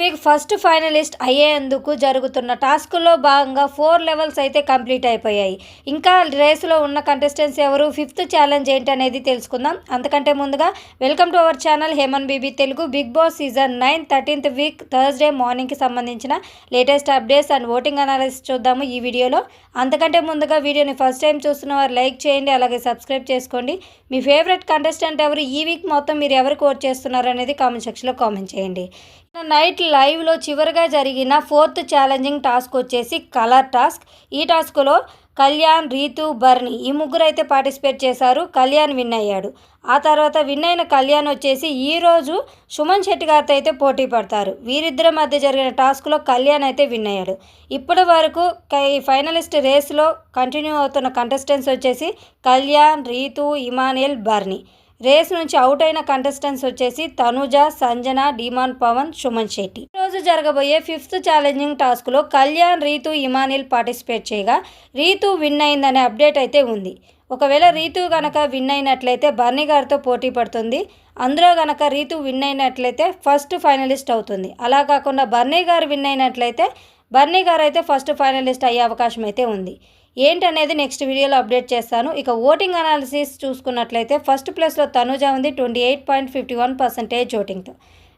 Week first finalist అయ్యేందుకు జరుగుతున్న టాస్క్లో భాగంగా ఫోర్ లెవెల్స్ అయితే కంప్లీట్ అయిపోయాయి. ఇంకా రేస్లో ఉన్న కంటెస్టెంట్స్ ఎవరు? ఫిఫ్త్ ఛాలెంజ్ ఏంటి అనేది తెలుసుకుందాం. అంతకంటే ముందుగా welcome to our channel హేమన్ BB Telugu. Bigg Boss season nine thirteenth week Thursday మార్నింగ్కి సంబంధించిన latest updates and voting analysis చూద్దాము ఈ వీడియోలో. అంతకంటే ముందుగా వీడియోని ఫస్ట్ టైం చూస్తున్న వారు లైక్ చేయండి అలాగే సబ్స్క్రైబ్ చేసుకోండి. మీ ఫేవరెట్ కంటెస్టెంట్ ఎవరు? ఈ వీక్ మొత్తం మీరు ఎవరికి ఓట్ చేస్తున్నారు అనేది కామెంట్ సెక్షన్లో కామెంట్ చేయండి. నైట్ లైవ్లో చివరిగా జరిగిన ఫోర్త్ ఛాలెంజింగ్ టాస్క్ వచ్చేసి కలర్ టాస్క్. ఈ టాస్క్లో కళ్యాణ్ రీతు బర్ని ఈ ముగ్గురు అయితే పార్టిసిపేట్ చేశారు. కళ్యాణ్ విన్ అయ్యాడు. ఆ తర్వాత విన్ అయిన కళ్యాణ్ వచ్చేసి ఈరోజు సుమన్ శెట్టి గారితో అయితే పోటీ పడతారు. వీరిద్దరి మధ్య జరిగిన టాస్క్లో కళ్యాణ్ అయితే విన్ అయ్యాడు. ఇప్పటి వరకు ఈ ఫైనలిస్ట్ రేస్లో కంటిన్యూ అవుతున్న కంటెస్టెంట్స్ వచ్చేసి కళ్యాణ్ రీతు ఇమానియల్ బర్ని. రేస్ నుంచి అవుట్ అయిన కంటెస్టెంట్స్ వచ్చేసి తనుజ సంజన డిమాన్ పవన్ సుమన్ శెట్టి. రోజు జరగబోయే ఫిఫ్త్ ఛాలెంజింగ్ టాస్క్లో కళ్యాణ్ రీతు ఇమానిల్ పార్టిసిపేట్ చేయగా రీతు విన్ అయిందనే అప్డేట్ అయితే ఉంది. ఒకవేళ రీతు గనక విన్ అయినట్లయితే బర్నీ గారితో పోటీ పడుతుంది. అందులో గనక రీతు విన్ అయినట్లయితే ఫస్ట్ ఫైనలిస్ట్ అవుతుంది. అలా కాకుండా బర్నీ గారు విన్ అయినట్లయితే బర్నీ గారు అయితే ఫస్ట్ ఫైనలిస్ట్ అయ్యే అవకాశం అయితే ఉంది. ఏంటనేది నెక్స్ట్ వీడియోలో అప్డేట్ చేస్తాను. ఇక ఓటింగ్ అనాలిసిస్ చూసుకున్నట్లయితే ఫస్ట్ ప్లేస్లో తనుజ ఉంది twenty eight point fifty one percentage ఓటింగ్తో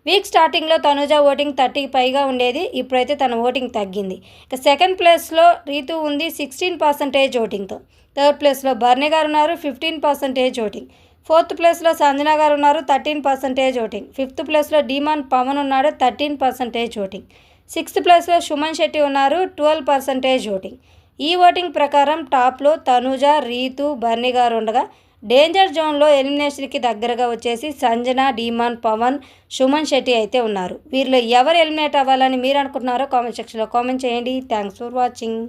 week స్టార్టింగ్లో తనుజ ఓటింగ్ థర్టీకి పైగా ఉండేది. ఇప్పుడైతే తన ఓటింగ్ తగ్గింది. ఇక సెకండ్ ప్లేస్లో రీతు ఉంది సిక్స్టీన్ పర్సెంటేజ్ ఓటింగ్తో. థర్డ్ ప్లేస్లో బర్నే గారు ఉన్నారు ఫిఫ్టీన్ పర్సెంటేజ్ ఓటింగ్. ఫోర్త్ ప్లేస్లో సంజన గారు ఉన్నారు థర్టీన్ పర్సెంటేజ్ ఓటింగ్. ఫిఫ్త్ ప్లేస్లో డిమాన్ పవన్ ఉన్నాడు థర్టీన్ పర్సెంటేజ్ ఓటింగ్. సిక్స్త్ ప్లేస్లో సుమన్ శెట్టి ఉన్నారు ట్వెల్వ్ పర్సెంటేజ్ ఓటింగ్. ఈ ఓటింగ్ ప్రకారం టాప్లో తనుజ రీతు బర్నీ గారు ఉండగా డేంజర్ జోన్లో ఎలిమినేషన్కి దగ్గరగా వచ్చేసి సంజన డీమాన్ పవన్ సుమన్ శెట్టి అయితే ఉన్నారు. వీరిలో ఎవరు ఎలిమినేట్ అవ్వాలని మీరు అనుకుంటున్నారో కామెంట్ సెక్షన్లో కామెంట్ చేయండి. Thanks for watching.